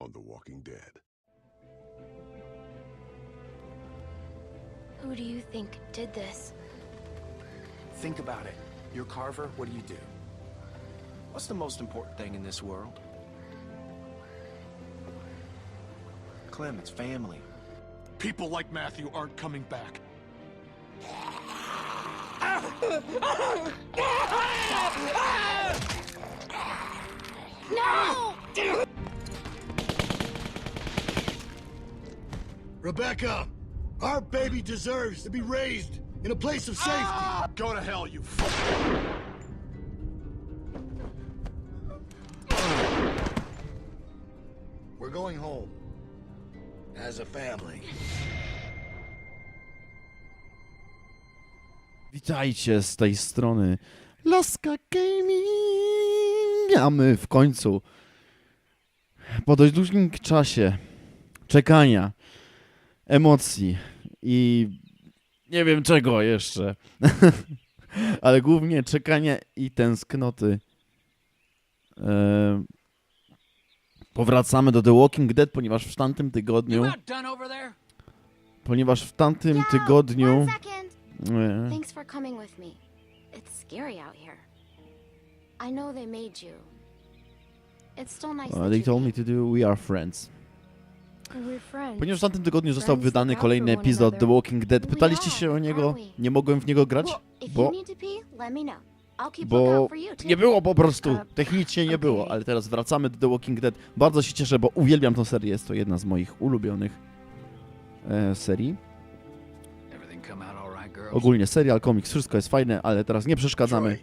on The Walking Dead. Who do you think did this? Think about it. You're Carver, what do you do? What's the most important thing in this world? Clem, it's family. People like Matthew aren't coming back. No! Rebecca, our baby deserves to be raised in a place of safety. Go to hell, you We're going home as a family. Witajcie z tej strony Laska Gaming, a my w końcu po dość długim czasie czekania, emocji i nie wiem czego jeszcze, ale głównie czekania i tęsknoty e, powracamy do The Walking Dead, ponieważ w tamtym tygodniu, ponieważ w tamtym Yeah, tygodniu Thanks for coming with me. It's scary out here. I know they made you. It's still nice Uh, they told me to do We Are Friends. Ponieważ w tamtym tygodniu został wydany kolejny epizod The. Walking Dead. Pytaliście się o niego, nie mogłem w niego grać, bo, bo nie było po prostu, Uh, technicznie nie było, ale teraz wracamy do The Walking Dead. Bardzo się cieszę, bo uwielbiam tę serię, jest to jedna z moich ulubionych e, serii. Ogólnie serial, komiks, wszystko jest fajne, ale teraz nie przeszkadzamy.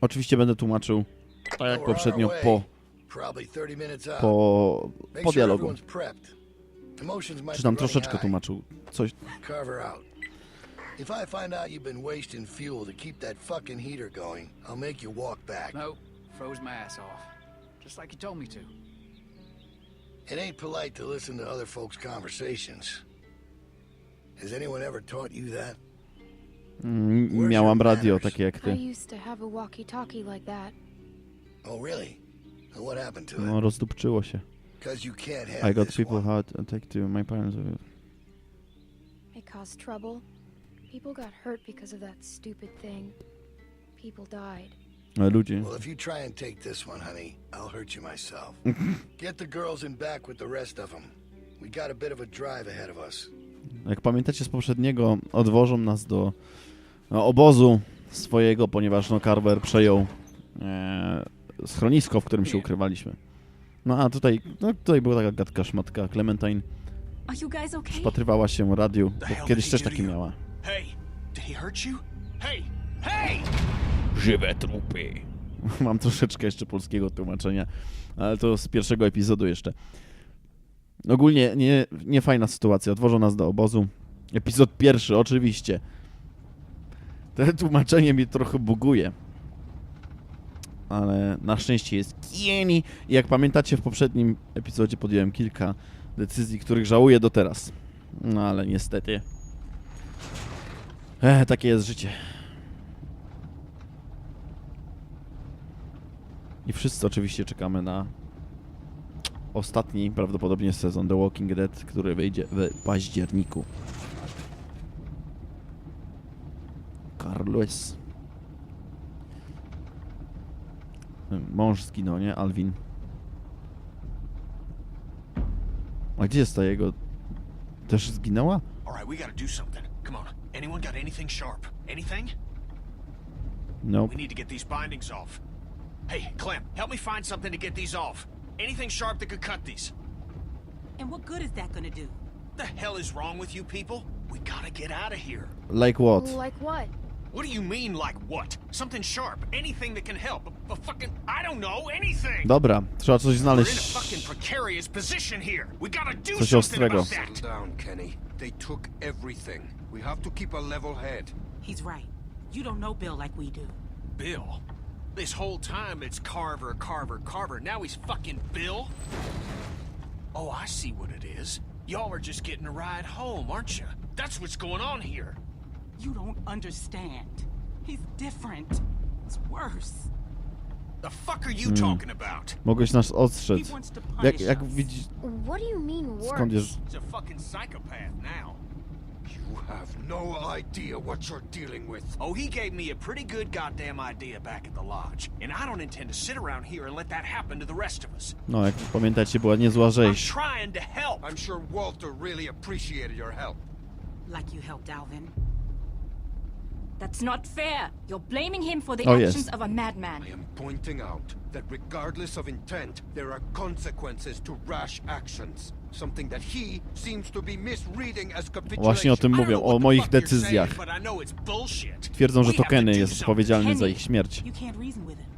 Oczywiście będę tłumaczył, tak jak poprzednio, po, Probably 30 minutes out. po, Make po sure dialogu. everyone's prepped. Emotions might Czy be tam troszeczkę tłumaczył coś. Carver out. If I find out you've been wasting fuel to keep that fucking heater going, I'll make you walk back. No, froze my ass off. Just like you told me to. It ain't polite to listen to other folks' conversations. Has anyone ever taught you that? Mm, Where's Miałam radio takie jak I used to have a walkie-talkie like that. Oh, really? No, rozdupczyło się. I got people one. hard attack to my parents. It caused trouble. People got hurt because of that stupid thing. People died. Ale ludzie. Well, if you try and take this one, honey, I'll hurt you myself. Get the girls in back with the rest of them. We got a bit of a drive ahead of us. Jak pamiętacie z poprzedniego, odwożą nas do no, obozu swojego, ponieważ no, Carver przejął e, schronisko, w którym się ukrywaliśmy. No a tutaj, no, tutaj była taka gadka szmatka. Clementine wpatrywała się radiu, bo kiedyś też taki miała. Żywe trupy. Mam troszeczkę jeszcze polskiego tłumaczenia, ale to z pierwszego epizodu jeszcze. Ogólnie nie, nie fajna sytuacja. Odwożą nas do obozu. Epizod pierwszy, oczywiście. To tłumaczenie mi trochę buguje. Ale na szczęście jest Kieni. I jak pamiętacie, w poprzednim epizodzie podjąłem kilka decyzji, których żałuję do teraz. No ale niestety. Ech, takie jest życie. I wszyscy oczywiście czekamy na ostatni prawdopodobnie sezon The Walking Dead, który wyjdzie w październiku. Carlos. Mąż zginął, nie? Alvin. A gdzie jest ta jego... Też zginęła? All right, we gotta do something. Come on. Anyone got anything sharp? Anything? No. We need to get these bindings off. Hey, Clem, help me find something to get these off. Anything sharp that could cut these. And what good is that gonna do? The hell is wrong with you people? We gotta get out of here. Like what? Like what? What do you mean, like what? Something sharp. Anything that can help. A, a fucking, I don't know, anything. Dobra, trzeba coś We're in a znaleźć. fucking precarious position here. We gotta do Coś something ostrego. about that. down, Kenny. They took everything. We have to keep a level head. He's right. You don't know Bill like we do. Bill. This whole time it's Carver, Carver, Carver. Now he's fucking Bill? Oh, I see what it is. Y'all are just getting a ride home, aren't you? That's what's going on here. You don't understand. He's different. It's worse. The fuck are you Hmm. talking about? Mogłeś nas He ostrzec. wants Jak, jak widzisz... What do you mean worse? Skąd jest... He's a fucking psychopath now. You have no idea what you're dealing with. Oh, he gave me a pretty good goddamn idea back at the lodge. And I don't intend to sit around here and let that happen to the rest of us. No, jak pamiętacie, była niezła I'm rzeź. trying to help. I'm sure Walter really appreciated your help. Like you helped Alvin. That's not fair. You're blaming him for the Oh, yes. actions of a madman. I am pointing out that regardless of intent, there are consequences to rash actions. Something that he seems to be misreading as capitulation. Właśnie o tym mówią, o moich decyzjach. saying, but I know it's bullshit. Twierdzą, że to Kenny jest odpowiedzialny za ich śmierć. You can't reason with him.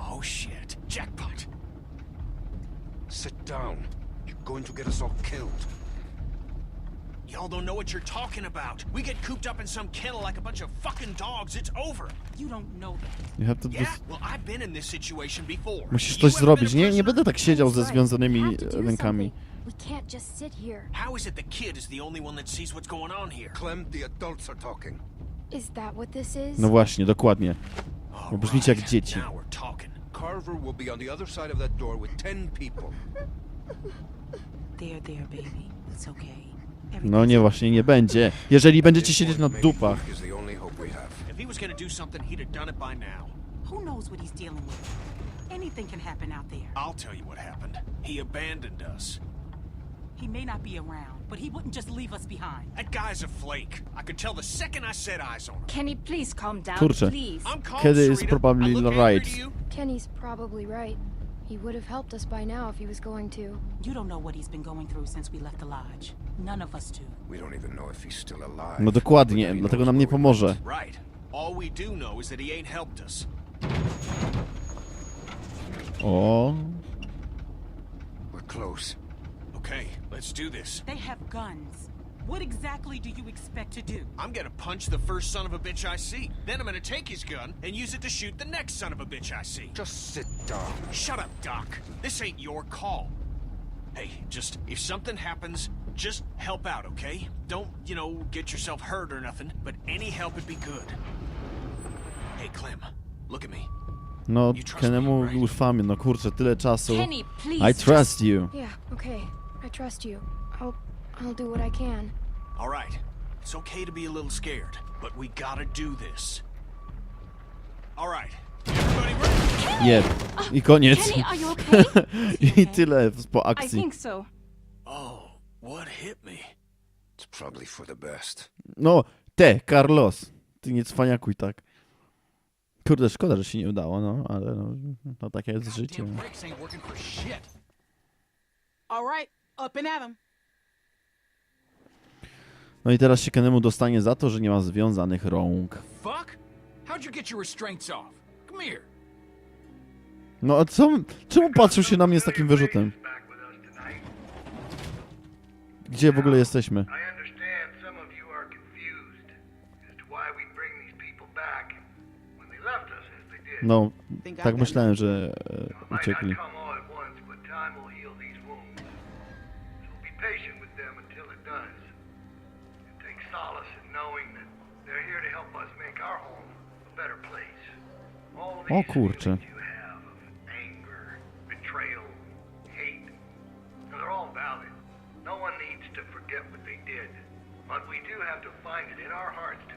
Oh shit. Jackpot. Sit down. You're going to get us all killed. Y'all don't know what you're talking about. We get cooped up in some kennel like a bunch of fucking dogs, it's over. You don't know that. You have to Yeah? Well, I've been in this situation before. Musisz coś zrobić. Nie, nie będę tak siedział ze związanymi do rękami. We can't just sit here. How is it the kid is the only one that sees what's going on here? Clem, the adults are talking. Is that what this is? No właśnie, dokładnie. All brzmicie jak dzieci. Now we're talking. Carver will be on the other side of that door with ten people. There, there, baby. It's okay. No nie, właśnie nie będzie. Jeżeli będziecie siedzieć na dupach. If he was gonna do something, he'd have done it by now. Who knows what he's dealing with? Anything can happen out there. I'll tell you what happened. He abandoned us. He may not be around, but he wouldn't just leave us behind. That guy's a flake. I could tell the second I set eyes on him. Kenny, please calm down, Kurczę. please. I'm calm, Kiedy is Sarita. probably I look angry right. to you? Kenny's probably right. He would have helped us by now if he was going to. You don't know what he's been going through since we left the lodge. None of us do. We don't even know if he's still alive. No dokładnie, But he dlatego nam nie pomoże. Right. All we do know is that he ain't helped us. O, We're close. Okay, let's do this. They have guns. What exactly do you expect to do? I'm gonna punch the first son of a bitch I see. Then I'm gonna take his gun and use it to shoot the next son of a bitch I see. Just sit down. Shut up, Doc. This ain't your call. Hey, just if something happens, just help out, okay? Don't, you know, get yourself hurt or nothing, but any help would be good. Hey, Clem, look at me. no Kenemu ufamy, no kurczę, tyle czasu. Kenny, please. I trust you. Yeah, okay. I trust you. I'll I'll do what I can. All right, it's okay to be a little scared, but we gotta do this. All right, everybody ready? Jeb. I koniec. Kenny, are you okay? I tyle po I akcji. think so. Oh, what hit me? It's probably for the best. No, te, Carlos. Ty nie cwaniakuj tak. Kurde, szkoda, że się nie udało, no, ale no, no takie jest życie. Damn brakes ain't working for shit. All right, up and at him. No i teraz się Kenemu dostanie za to, że nie ma związanych rąk. Fuck? How'd you get your restraints off? Come here. No a co? Czemu patrzył się na mnie z takim wyrzutem? Gdzie w ogóle jesteśmy? I understand some of you are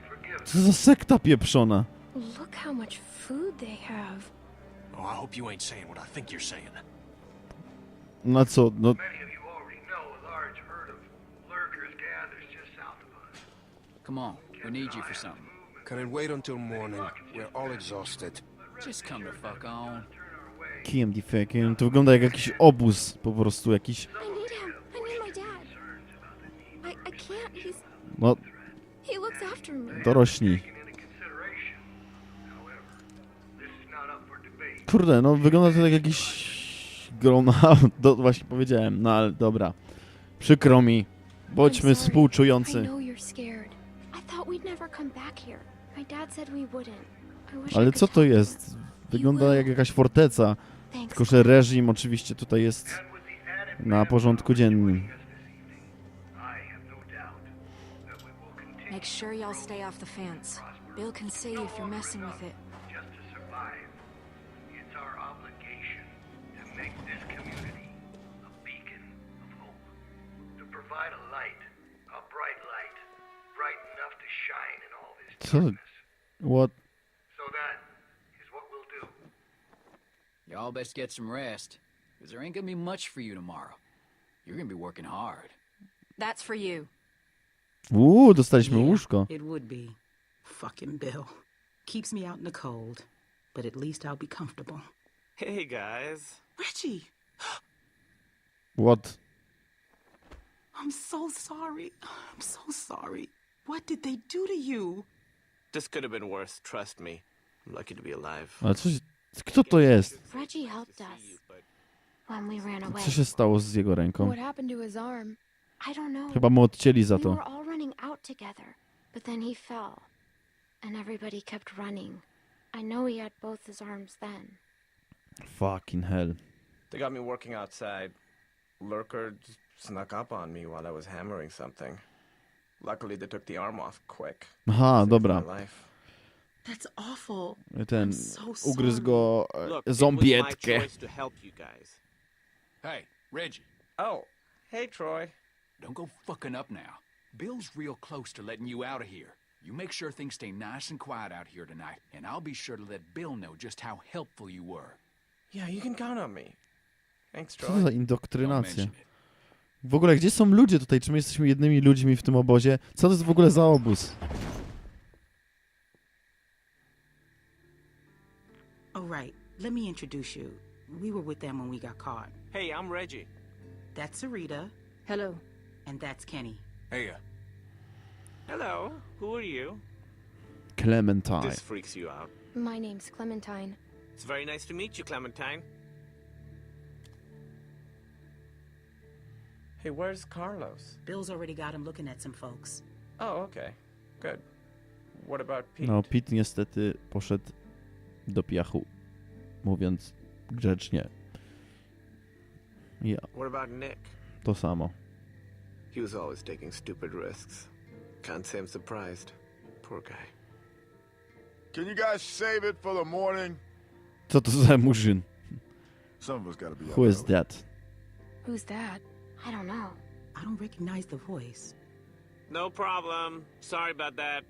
forgive them. Co za sekta pieprzona? Look how much food they have. Oh, I hope you ain't saying what I think you're saying. No co, no Many of you already know a large herd of lurkers gathers just south. Come on, we need you for something. Can it wait until morning? We're all exhausted. Just come the fuck on. kijem defekiem. To wygląda jak jakiś obóz po prostu, jakiś... I need him. I need my dad. I, I can't. He's No, he looks after me. dorośli. Kurde, no wygląda to jak jakiś grown out. Do, właśnie powiedziałem, no ale dobra. Przykro mi. Bądźmy I'm sorry. I współczujący. know you're scared. I thought we'd never come back here. My dad said we wouldn't. Ale co to jest? Wygląda jak jakaś forteca. Tylko, że reżim oczywiście tutaj jest na porządku dziennym. Co? What Y'all best get some rest, because there ain't gonna be much for you tomorrow. You're gonna be working hard. That's for you. Uuu, dostaliśmy Yeah, łóżko. It would be. Fucking Bill. Keeps me out in the cold, but at least I'll be comfortable. Hey guys. Reggie, What? I'm so sorry. I'm so sorry. What did they do to you? This could have been worse, trust me. I'm lucky to be alive. Ale coś... Kto to jest? Reggie helped us when we ran away. Co się stało z jego ręką? What happened to his arm? I don't know. Chyba mu odcięli za We to. were all running out together, but then he fell. And everybody kept running. I know he had both his arms then. Fucking hell. They got me working outside. Lurker just snuck up on me while I was hammering something. Luckily, they took the arm off quick. Aha, Saved dobra. my life. That's awful. Ten I'm so ugryzł sorry. go e, zombietkę. choice to help you guys. Hey, Reggie, Oh, hey Troy. don't go fucking up now. Bill's real close to letting you out of here. You make sure things stay nice and quiet out here tonight, and I'll be sure to let Bill know just how helpful you were. Yeah, you can count on me. Thanks, Co to Troy. za Don't indoktrynacja? W ogóle, gdzie są ludzie tutaj? Czy my jesteśmy jednymi ludźmi w tym obozie? Co to jest w ogóle za obóz? Oh, right. Let me introduce you. We were with them when we got caught. Hey, I'm Reggie. That's Sarita, Hello. and that's Kenny. Hey, uh, Hello. Who are you? Clementine. This freaks you out. My name's Clementine. It's very nice to meet you, Clementine. Hey, where's Carlos? Bill's already got him looking at some folks. Oh, okay. Good. What about Pete? No, Pete niestety poszedł do piachu. Mówiąc grzecznie. Ja, What about Nick? to samo. He was always taking stupid risks. Can't say I'm surprised. Poor guy. Can you guys save it for the morning? Co to za murzyn? Some of us gotta be Who is that? Who's that? I don't know. I don't recognize the voice. No problem. Sorry about that.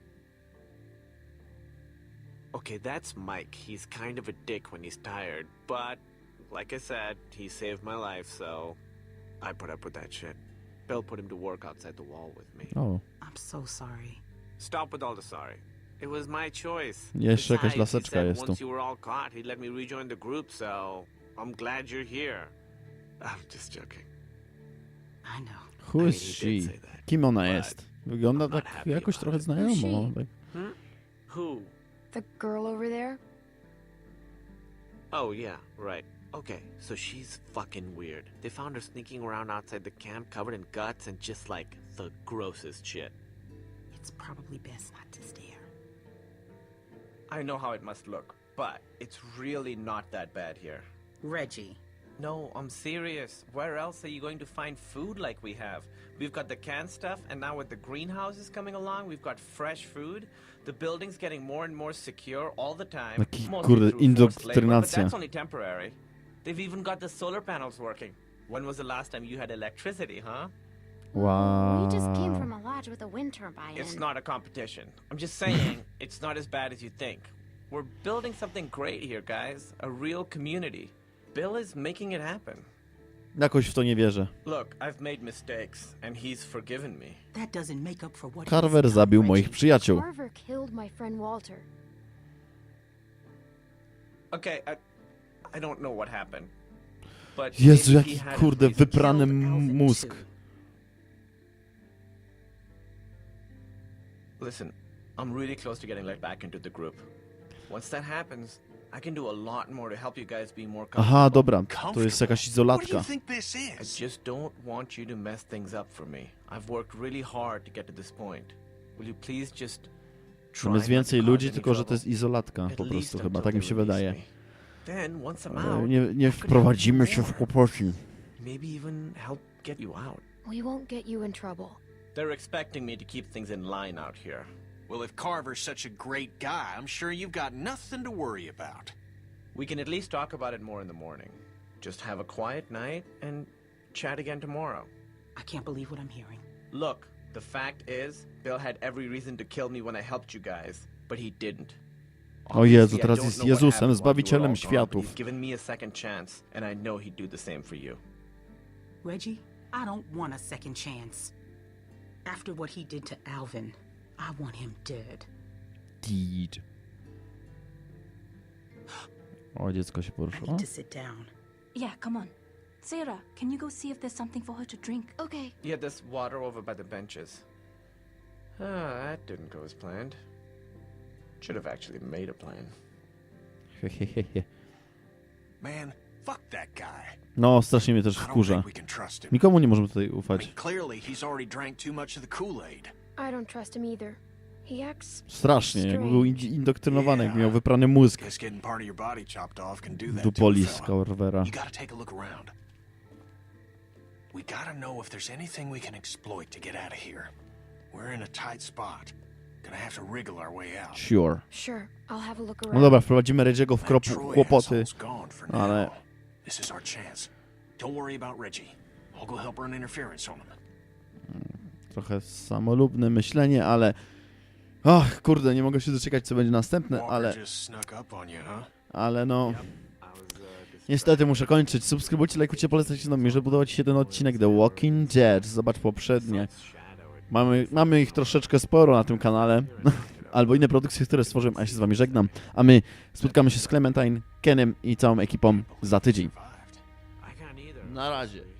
Okay, that's Mike. He's kind of a dick when he's tired, but like I said, he saved my life, so I put up with that shit. Bill put him to work outside the wall with me. Oh. I'm so sorry. Stop with all the sorry. It was my choice. Jeszcze jakaś Besides, he laseczka said jest tu. once you were all caught, he'd let me rejoin the group, so I'm glad you're here. I'm just joking. I know. Who is I mean, she? did say that, Kim ona but jest? Wygląda I'm not tak happy jakoś about trochę it. znajomo. she? Tak. Hmm? Who? The girl over there? Oh, yeah, right. Okay, so she's fucking weird. They found her sneaking around outside the camp covered in guts and just like the grossest shit. It's probably best not to stare. I know how it must look, but it's really not that bad here. Reggie. No, I'm serious. Where else are you going to find food like we have? We've got the canned stuff, and now with the greenhouses coming along, we've got fresh food. The building's getting more and more secure all the time. Taki, kurde, through labor, but that's only temporary. They've even got the solar panels working. When was the last time you had electricity, huh? Wow. We just came from a lodge with a wind turbine. It's not a competition. I'm just saying, it's not as bad as you think. We're building something great here, guys. A real community. Bill is making it happen. Jakoś w to nie wierzę. Look, I've made mistakes, and he's forgiven me. That doesn't make up for what he's Carver zabił moich przyjaciół. Carver killed my friend Walter. Okay, I, I don't know what happened. But Jezu, maybe he jaki had a kurde reason. wyprany m- mózg. Listen, I'm really close to getting let back into the group. Once that happens, I can do a lot more to help you guys be more comfortable. Aha, dobra, to jest jakaś What do you izolatka. think this I is? just don't want you to mess things up for me. I've worked really hard to get to this point. Will you please just try Tam jest więcej ludzi, tylko że to jest izolatka At po prostu chyba, tak mi się wydaje. E, Nie, nie wprowadzimy się w more. kłopoci. Maybe even help get you out. We won't get you in trouble. They're expecting me to keep things in line out here. Well, if Carver's such a great guy, I'm sure you've got nothing to worry about. We can at least talk about it more in the morning. Just have a quiet night and chat again tomorrow. I can't believe what I'm hearing. Look, The fact is, Bill had every reason to kill me when I helped you guys, but he didn't. O Jezu, Obviously, I teraz don't jest know what Jezusem, happened while you Zbawicielem all gone, but światów. He's given me a second chance, and I know he'd do the same for you. Reggie, I don't want a second chance. After what he did to Alvin, I want him dead. Deed. O, dziecko się I poruszyło. need to sit down. Yeah, come on. Sarah, can you go see if there's something for her to drink? Okay. Yeah, there's water over by the benches. Ah, that didn't go as planned. Should have actually made a plan. Hehehehe. Man, fuck that guy. No, strasznie mnie też I don't wkurza. think we can trust him. Nikomu nie możemy tutaj I ufać. mean, clearly he's already drank too much of the Kool-Aid. I don't trust him either. He acts Strasznie, jakby był strange. indoktrynowany, jakby miał wyprany mózg. Guess getting part of your body chopped off can do that to a Dupolis fella. Carvera. You gotta take a look around. We gotta know if there's anything we can exploit to get out of here. We're in a tight spot. Gonna have to wriggle our way out. Sure. Sure, I'll have a look No around. dobra, wprowadzimy Reggie'ego w That krop Troy kłopoty, asshole's gone for now. ale This is our chance. Don't worry about Reggie. I'll go help run interference on him. Trochę samolubne myślenie, ale... Ach, kurde, nie mogę się doczekać, co będzie następne, ale... Ale no... Niestety muszę kończyć. Subskrybujcie, lajkujcie, polecajcie nami, żeby budować się ten odcinek The Walking Dead. Zobacz poprzednie. Mamy, mamy ich troszeczkę sporo na tym kanale. Albo inne produkcje, które stworzyłem, a ja się z wami żegnam. A my spotkamy się z Clementine, Kenem i całą ekipą za tydzień. Na razie.